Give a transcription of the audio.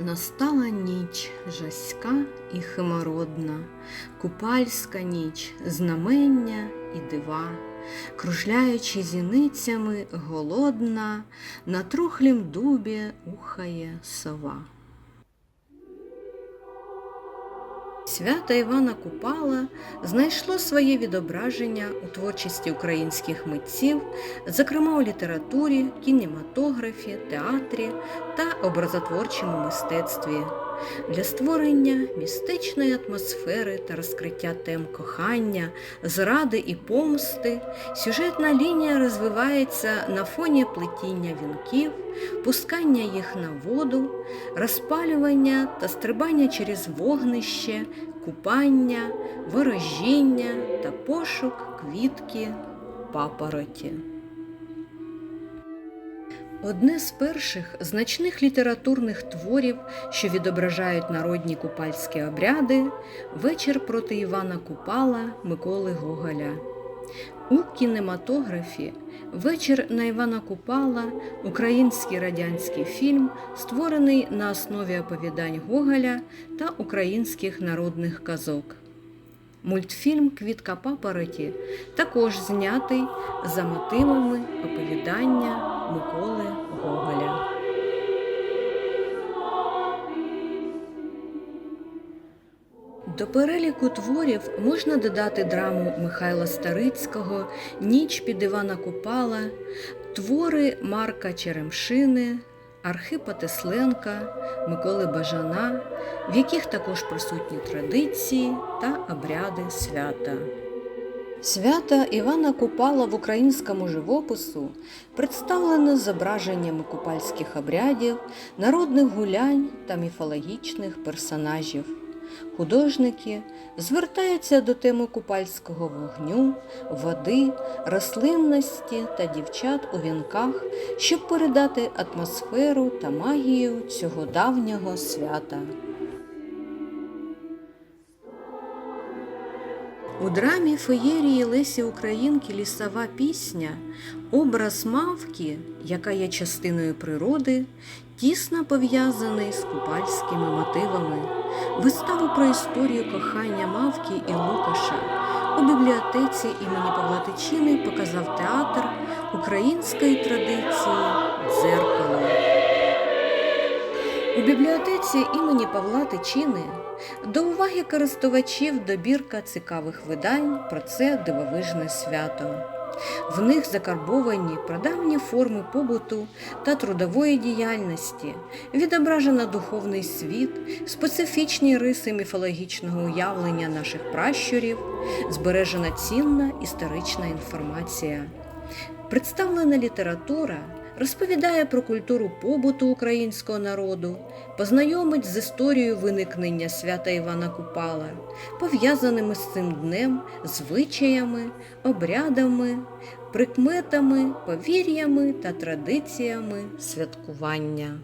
Настала ніч жаська і химородна, купальська ніч, знамення і дива, кружляючи зіницями голодна, на трухлім дубі ухає сова. Свято Івана Купала знайшло своє відображення у творчості українських митців, зокрема у літературі, кінематографі, театрі та образотворчому мистецтві. Для створення містичної атмосфери та розкриття тем кохання, зради і помсти сюжетна лінія розвивається на фоні плетіння вінків, пускання їх на воду, розпалювання та стрибання через вогнище, купання, ворожіння та пошук квітки папороті. Одне з перших значних літературних творів, що відображають народні купальські обряди, вечір проти Івана Купала Миколи Гоголя. У кінематографі Вечір на Івана Купала український радянський фільм, створений на основі оповідань Гоголя та українських народних казок. Мультфільм Квітка папороті також знятий за мотивами оповідання Миколи Гоголя. До переліку творів можна додати драму Михайла Старицького, Ніч під Івана Купала, твори Марка Черемшини, Архипа Тесленка, Миколи Бажана, в яких також присутні традиції та обряди свята. Свята Івана Купала в українському живопису представлено зображеннями купальських обрядів, народних гулянь та міфологічних персонажів. Художники звертаються до теми купальського вогню, води, рослинності та дівчат у вінках, щоб передати атмосферу та магію цього давнього свята. У драмі феєрії Лесі Українки Лісова пісня образ мавки, яка є частиною природи, тісно пов'язаний з купальськими мотивами. Виставу про історію кохання мавки і Лукаша у бібліотеці імені Павла Тичини показав театр української традиції дзеркало. У бібліотеці імені Павла Тичини до уваги користувачів добірка цікавих видань про це дивовижне свято. В них закарбовані прадавні форми побуту та трудової діяльності, відображено духовний світ, специфічні риси міфологічного уявлення наших пращурів, збережена цінна історична інформація. Представлена література розповідає про культуру побуту українського народу, познайомить з історією виникнення свята Івана Купала, пов'язаними з цим днем звичаями, обрядами, прикметами, повір'ями та традиціями святкування.